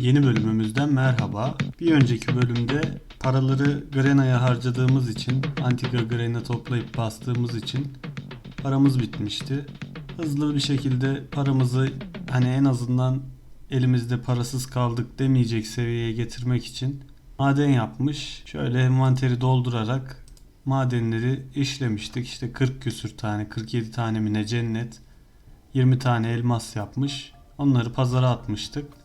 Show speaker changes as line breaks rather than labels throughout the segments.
Yeni bölümümüzden merhaba. Bir önceki bölümde paraları Grena'ya harcadığımız için, Antika Grena toplayıp bastığımız için paramız bitmişti. Hızlı bir şekilde paramızı hani en azından elimizde parasız kaldık demeyecek seviyeye getirmek için maden yapmış. Şöyle envanteri doldurarak madenleri işlemiştik. İşte 40 küsür tane, 47 tane mi ne cennet, 20 tane elmas yapmış. Onları pazara atmıştık.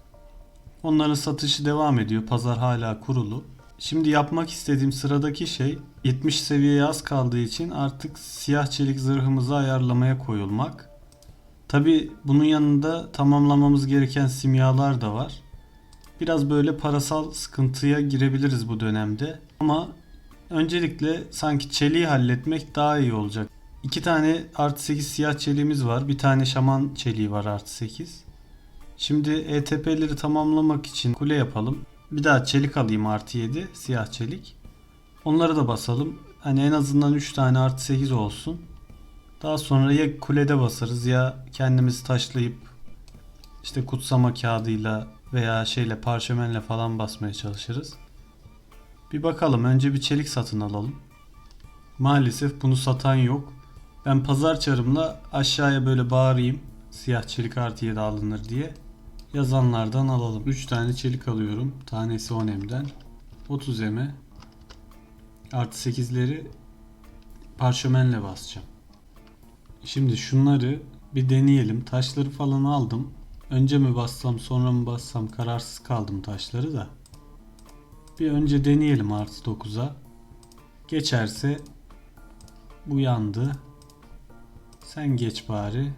Onların satışı devam ediyor. Pazar hala kurulu. Şimdi yapmak istediğim sıradaki şey 70 seviyeye az kaldığı için artık siyah çelik zırhımızı ayarlamaya koyulmak. Tabi bunun yanında tamamlamamız gereken simyalar da var. Biraz böyle parasal sıkıntıya girebiliriz bu dönemde. Ama öncelikle sanki çeliği halletmek daha iyi olacak. İki tane artı 8 siyah çeliğimiz var. Bir tane şaman çeliği var artı 8. Şimdi ETP'leri tamamlamak için kule yapalım. Bir daha çelik alayım artı 7 siyah çelik. Onları da basalım. Hani en azından 3 tane artı 8 olsun. Daha sonra ya kulede basarız ya kendimiz taşlayıp işte kutsama kağıdıyla veya şeyle parşömenle falan basmaya çalışırız. Bir bakalım önce bir çelik satın alalım. Maalesef bunu satan yok. Ben pazar çarımla aşağıya böyle bağırayım. Siyah çelik artı 7 alınır diye. Yazanlardan alalım. 3 tane çelik alıyorum. Tanesi 10 M'den. 30 M'e. Artı 8'leri parşömenle basacağım. Şimdi şunları bir deneyelim. Taşları falan aldım. Önce mi bassam sonra mı bassam kararsız kaldım taşları da. Bir önce deneyelim artı 9'a. Geçerse bu yandı. Sen geç bari.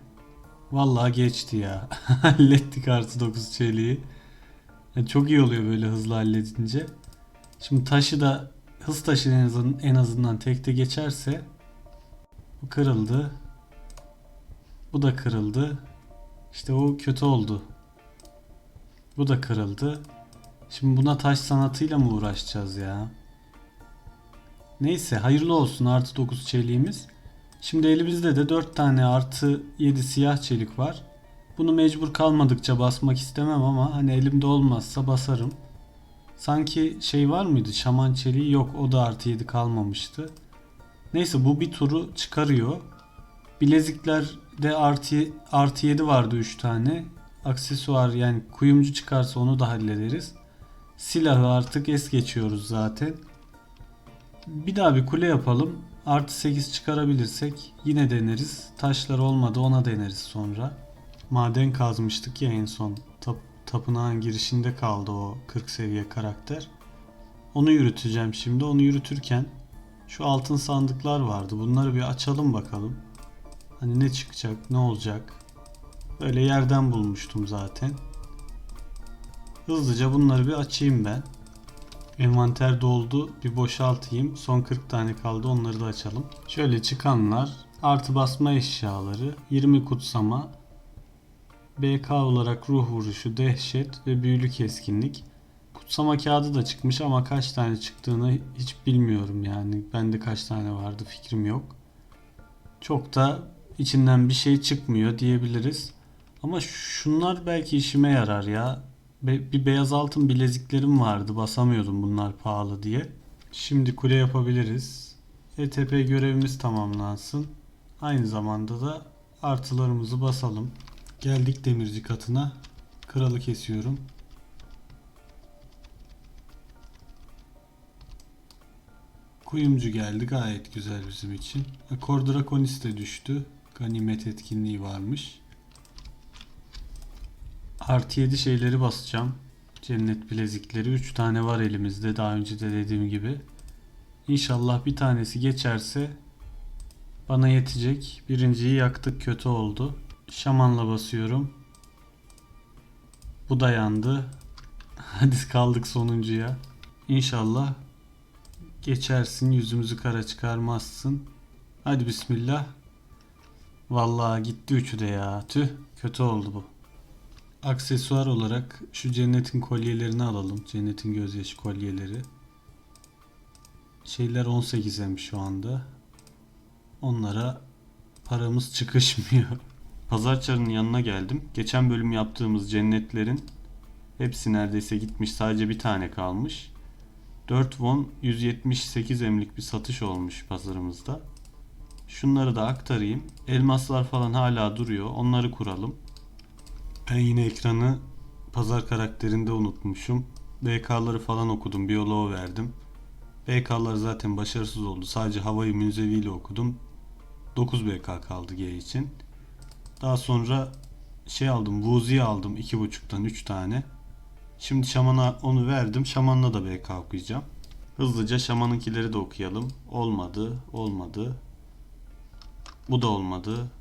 Vallahi geçti ya. Hallettik artı 9 çeliği. Yani çok iyi oluyor böyle hızlı halledince. Şimdi taşı da hız taşı en azından, en azından tekte geçerse bu kırıldı. Bu da kırıldı. İşte o kötü oldu. Bu da kırıldı. Şimdi buna taş sanatıyla mı uğraşacağız ya? Neyse hayırlı olsun artı 9 çeliğimiz. Şimdi elimizde de 4 tane artı 7 siyah çelik var. Bunu mecbur kalmadıkça basmak istemem ama hani elimde olmazsa basarım. Sanki şey var mıydı? Şaman çeliği yok. O da artı 7 kalmamıştı. Neyse bu bir turu çıkarıyor. Bileziklerde artı, artı 7 vardı 3 tane. Aksesuar yani kuyumcu çıkarsa onu da hallederiz. Silahı artık es geçiyoruz zaten. Bir daha bir kule yapalım. Artı 8 çıkarabilirsek yine deneriz. Taşlar olmadı ona deneriz sonra. Maden kazmıştık ya en son. Tap tapınağın girişinde kaldı o 40 seviye karakter. Onu yürüteceğim şimdi. Onu yürütürken şu altın sandıklar vardı. Bunları bir açalım bakalım. Hani ne çıkacak, ne olacak. Böyle yerden bulmuştum zaten. Hızlıca bunları bir açayım ben. Envanter doldu. Bir boşaltayım. Son 40 tane kaldı. Onları da açalım. Şöyle çıkanlar. Artı basma eşyaları. 20 kutsama. BK olarak ruh vuruşu, dehşet ve büyülü keskinlik. Kutsama kağıdı da çıkmış ama kaç tane çıktığını hiç bilmiyorum yani. Bende kaç tane vardı fikrim yok. Çok da içinden bir şey çıkmıyor diyebiliriz. Ama şunlar belki işime yarar ya. Be- bir beyaz altın bileziklerim vardı. Basamıyordum bunlar pahalı diye. Şimdi kule yapabiliriz. ETP görevimiz tamamlansın. Aynı zamanda da artılarımızı basalım. Geldik demirci katına. Kralı kesiyorum. Kuyumcu geldi gayet güzel bizim için. Kor Draconis de düştü. Ganimet etkinliği varmış. Artı 7 şeyleri basacağım. Cennet bilezikleri 3 tane var elimizde daha önce de dediğim gibi. İnşallah bir tanesi geçerse bana yetecek. Birinciyi yaktık kötü oldu. Şamanla basıyorum. Bu da yandı. Hadi kaldık sonuncuya. İnşallah geçersin yüzümüzü kara çıkarmazsın. Hadi bismillah. Vallahi gitti üçü de ya. Tüh kötü oldu bu. Aksesuar olarak şu cennetin kolyelerini alalım. Cennetin gözyaşı kolyeleri. Şeyler 18'em şu anda. Onlara paramız çıkışmıyor. Pazarçarının yanına geldim. Geçen bölüm yaptığımız cennetlerin Hepsi neredeyse gitmiş. Sadece bir tane kalmış. 4 won 178 emlik bir satış olmuş pazarımızda. Şunları da aktarayım. Elmaslar falan hala duruyor. Onları kuralım. Ben yine ekranı pazar karakterinde unutmuşum. BK'ları falan okudum. Biyoloğu verdim. BK'lar zaten başarısız oldu. Sadece havayı münzeviyle okudum. 9 BK kaldı G için. Daha sonra şey aldım. Vuzi aldım 2.5'tan 3 tane. Şimdi şamana onu verdim. Şamanla da BK okuyacağım. Hızlıca şamanınkileri de okuyalım. Olmadı. Olmadı. Bu da olmadı.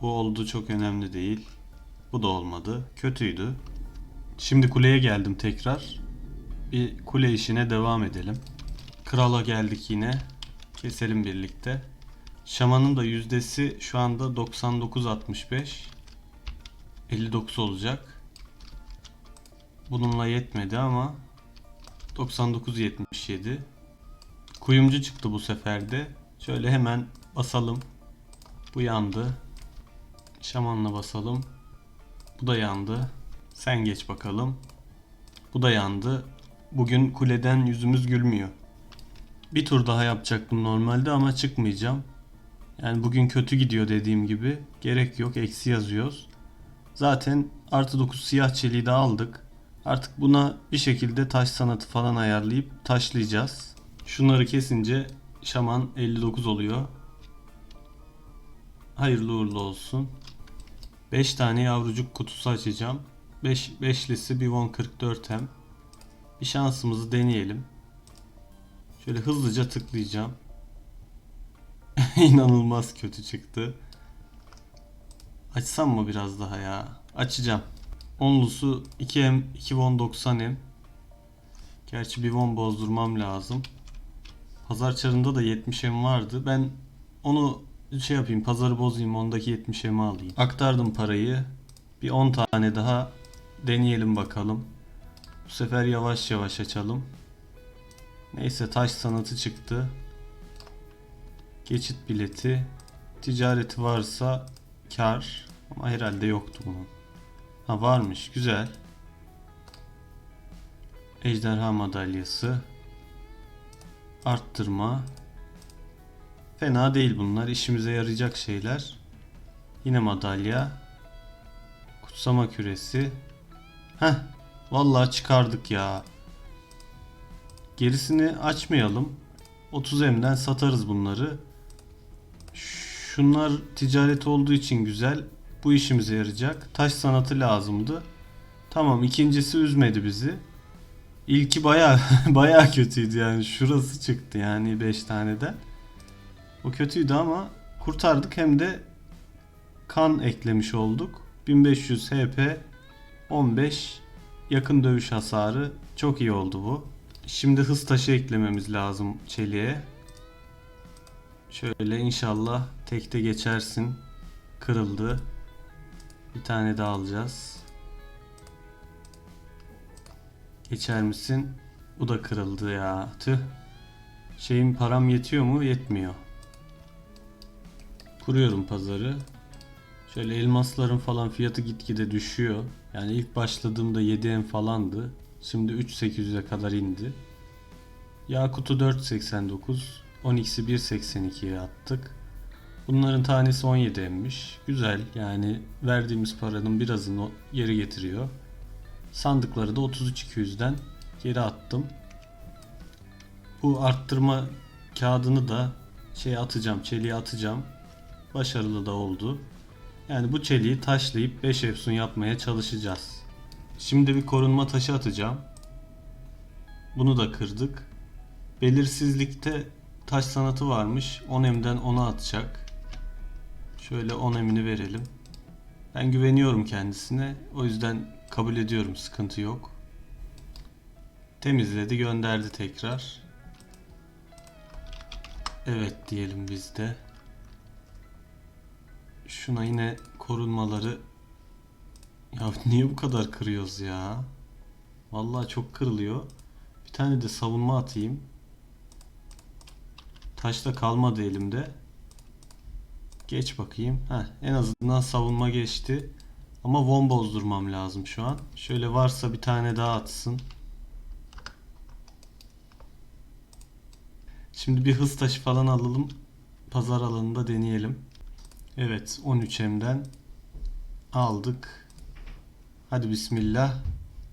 Bu oldu çok önemli değil. Bu da olmadı. Kötüydü. Şimdi kuleye geldim tekrar. Bir kule işine devam edelim. Krala geldik yine. Keselim birlikte. Şamanın da yüzdesi şu anda 99.65. 59 olacak. Bununla yetmedi ama 99.77. Kuyumcu çıktı bu sefer de. Şöyle hemen basalım. Bu yandı. Şamanla basalım. Bu da yandı. Sen geç bakalım. Bu da yandı. Bugün kuleden yüzümüz gülmüyor. Bir tur daha yapacaktım normalde ama çıkmayacağım. Yani bugün kötü gidiyor dediğim gibi. Gerek yok eksi yazıyoruz. Zaten artı 9 siyah çeliği de aldık. Artık buna bir şekilde taş sanatı falan ayarlayıp taşlayacağız. Şunları kesince şaman 59 oluyor. Hayırlı uğurlu olsun. 5 tane yavrucuk kutusu açacağım. 5 beşlisi bir 44 hem. Bir şansımızı deneyelim. Şöyle hızlıca tıklayacağım. İnanılmaz kötü çıktı. Açsam mı biraz daha ya? Açacağım. Onlusu 2M 2 won 90 m Gerçi bir won bozdurmam lazım. Pazar çarında da 70 m vardı. Ben onu şey yapayım pazarı bozayım ondaki 70 m'i alayım. Aktardım parayı. Bir 10 tane daha deneyelim bakalım. Bu sefer yavaş yavaş açalım. Neyse taş sanatı çıktı. Geçit bileti. Ticareti varsa kar. Ama herhalde yoktu bunun. Ha varmış. Güzel. Ejderha madalyası. Arttırma. Fena değil bunlar. İşimize yarayacak şeyler. Yine madalya. Kutsama küresi. Heh. Vallahi çıkardık ya. Gerisini açmayalım. 30M'den satarız bunları. Şunlar ticaret olduğu için güzel. Bu işimize yarayacak. Taş sanatı lazımdı. Tamam ikincisi üzmedi bizi. İlki baya baya kötüydü yani. Şurası çıktı yani 5 taneden. O kötüydü ama kurtardık hem de kan eklemiş olduk. 1500 HP 15 yakın dövüş hasarı çok iyi oldu bu. Şimdi hız taşı eklememiz lazım çeliğe. Şöyle inşallah tekte geçersin. Kırıldı. Bir tane daha alacağız. Geçer misin? Bu da kırıldı ya. Tüh. Şeyin param yetiyor mu? Yetmiyor. Kuruyorum pazarı. Şöyle elmasların falan fiyatı gitgide düşüyor. Yani ilk başladığımda 7M falandı. Şimdi 3800'e kadar indi. Yakut'u 4.89, Onyx'i 1.82'ye attık. Bunların tanesi 17 emmiş. Güzel yani verdiğimiz paranın birazını geri getiriyor. Sandıkları da 33.200'den geri attım. Bu arttırma kağıdını da şey atacağım, çeliğe atacağım. Başarılı da oldu. Yani bu çeliği taşlayıp 5 efsun yapmaya çalışacağız. Şimdi bir korunma taşı atacağım. Bunu da kırdık. Belirsizlikte taş sanatı varmış. 10M'den 10'a atacak. Şöyle 10 emini verelim. Ben güveniyorum kendisine. O yüzden kabul ediyorum. Sıkıntı yok. Temizledi gönderdi tekrar. Evet diyelim biz de. Şuna yine korunmaları ya niye bu kadar kırıyoruz ya? Vallahi çok kırılıyor. Bir tane de savunma atayım. Taşta kalmadı elimde. Geç bakayım. Heh, en azından savunma geçti. Ama won bozdurmam lazım şu an. Şöyle varsa bir tane daha atsın. Şimdi bir hız taşı falan alalım. Pazar alanında deneyelim. Evet 13M'den aldık. Hadi bismillah.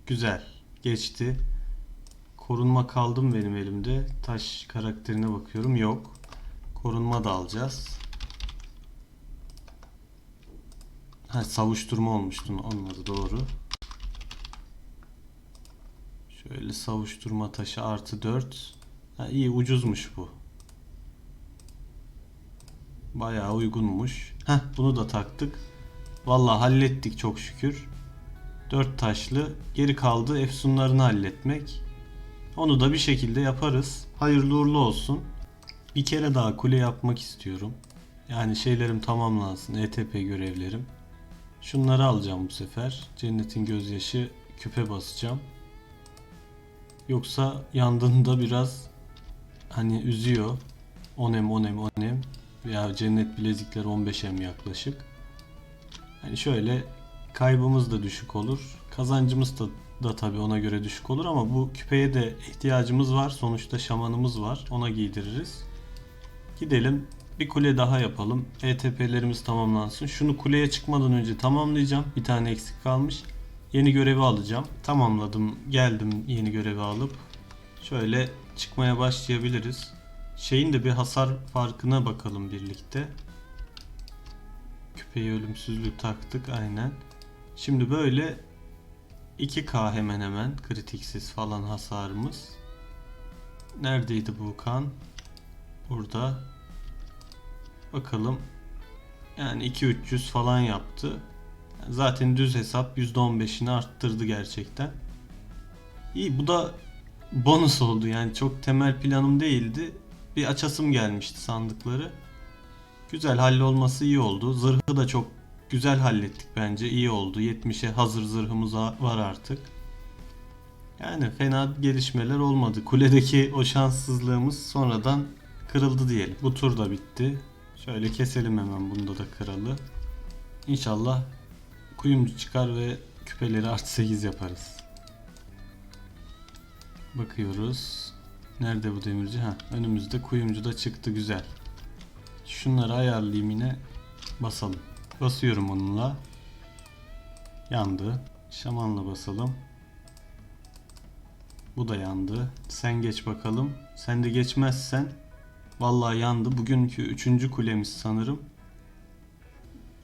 Güzel. Geçti. Korunma kaldım benim elimde. Taş karakterine bakıyorum. Yok. Korunma da alacağız. Ha savuşturma olmuştu onun adı doğru. Şöyle savuşturma taşı artı 4. Ha iyi ucuzmuş bu. Bayağı uygunmuş. Heh bunu da taktık. Vallahi hallettik çok şükür. 4 taşlı. Geri kaldı efsunlarını halletmek. Onu da bir şekilde yaparız. Hayırlı uğurlu olsun. Bir kere daha kule yapmak istiyorum. Yani şeylerim tamamlansın. ETP görevlerim. Şunları alacağım bu sefer. Cennetin gözyaşı küpe basacağım. Yoksa yandığında biraz hani üzüyor. 10M 10M 10M veya cennet bilezikleri 15M yaklaşık. Hani şöyle kaybımız da düşük olur. Kazancımız da, da tabii ona göre düşük olur ama bu küpeye de ihtiyacımız var. Sonuçta şamanımız var. Ona giydiririz. Gidelim bir kule daha yapalım. ETP'lerimiz tamamlansın. Şunu kuleye çıkmadan önce tamamlayacağım. Bir tane eksik kalmış. Yeni görevi alacağım. Tamamladım. Geldim yeni görevi alıp. Şöyle çıkmaya başlayabiliriz. Şeyin de bir hasar farkına bakalım birlikte. Küpeyi ölümsüzlük taktık aynen. Şimdi böyle 2K hemen hemen kritiksiz falan hasarımız. Neredeydi bu kan? Burada. Bakalım. Yani 2-300 falan yaptı. Zaten düz hesap %15'ini arttırdı gerçekten. İyi bu da bonus oldu yani çok temel planım değildi. Bir açasım gelmişti sandıkları. Güzel hallolması iyi oldu. Zırhı da çok güzel hallettik bence. iyi oldu. 70'e hazır zırhımız var artık. Yani fena gelişmeler olmadı. Kuledeki o şanssızlığımız sonradan kırıldı diyelim. Bu tur da bitti. Şöyle keselim hemen bunda da kralı. İnşallah kuyumcu çıkar ve küpeleri artı 8 yaparız. Bakıyoruz. Nerede bu demirci? Ha, önümüzde kuyumcu da çıktı güzel. Şunları ayarlayayım yine. Basalım. Basıyorum onunla. Yandı. Şamanla basalım. Bu da yandı. Sen geç bakalım. Sen de geçmezsen vallahi yandı. Bugünkü üçüncü kulemiz sanırım.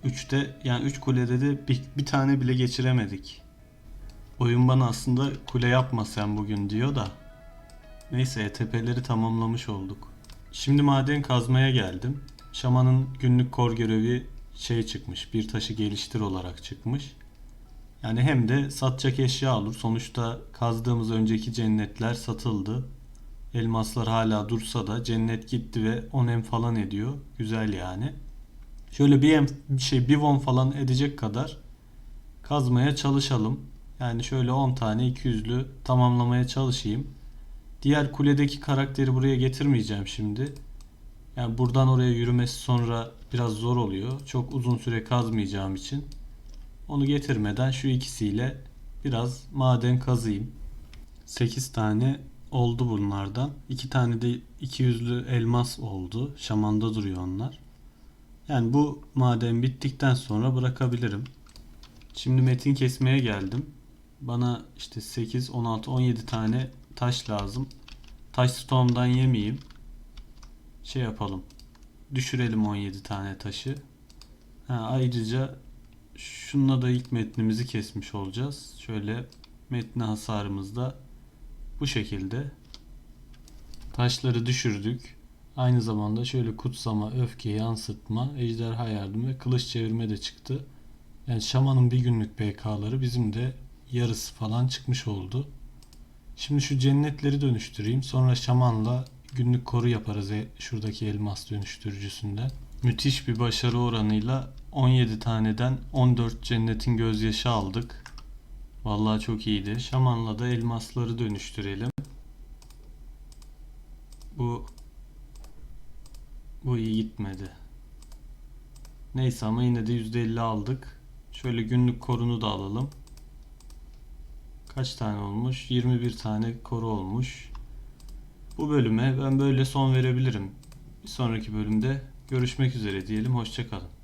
Üçte yani üç kulede de bir, bir tane bile geçiremedik. Oyun bana aslında kule yapma sen bugün diyor da. Neyse ETP'leri tamamlamış olduk. Şimdi maden kazmaya geldim. Şamanın günlük kor görevi şey çıkmış. Bir taşı geliştir olarak çıkmış. Yani hem de satacak eşya olur. Sonuçta kazdığımız önceki cennetler satıldı. Elmaslar hala dursa da cennet gitti ve 10 em falan ediyor. Güzel yani. Şöyle bir em, bir şey bir won falan edecek kadar kazmaya çalışalım. Yani şöyle 10 tane 200'lü tamamlamaya çalışayım. Diğer kuledeki karakteri buraya getirmeyeceğim şimdi. Yani buradan oraya yürümesi sonra biraz zor oluyor. Çok uzun süre kazmayacağım için. Onu getirmeden şu ikisiyle biraz maden kazayım. 8 tane oldu bunlardan. 2 tane de 200'lü elmas oldu. Şamanda duruyor onlar. Yani bu maden bittikten sonra bırakabilirim. Şimdi metin kesmeye geldim. Bana işte 8, 16, 17 tane taş lazım. Taş storm'dan yemeyeyim. Şey yapalım. Düşürelim 17 tane taşı. Ha, ayrıca şununla da ilk metnimizi kesmiş olacağız. Şöyle metne hasarımız da bu şekilde. Taşları düşürdük. Aynı zamanda şöyle kutsama, öfke, yansıtma, ejderha yardım ve kılıç çevirme de çıktı. Yani şamanın bir günlük PK'ları bizim de yarısı falan çıkmış oldu. Şimdi şu cennetleri dönüştüreyim. Sonra şamanla günlük koru yaparız e- şuradaki elmas dönüştürücüsünden. Müthiş bir başarı oranıyla 17 taneden 14 cennetin gözyaşı aldık. Vallahi çok iyiydi. Şamanla da elmasları dönüştürelim. Bu bu iyi gitmedi. Neyse ama yine de %50 aldık. Şöyle günlük korunu da alalım. Kaç tane olmuş? 21 tane koru olmuş. Bu bölüme ben böyle son verebilirim. Bir sonraki bölümde görüşmek üzere diyelim. Hoşçakalın.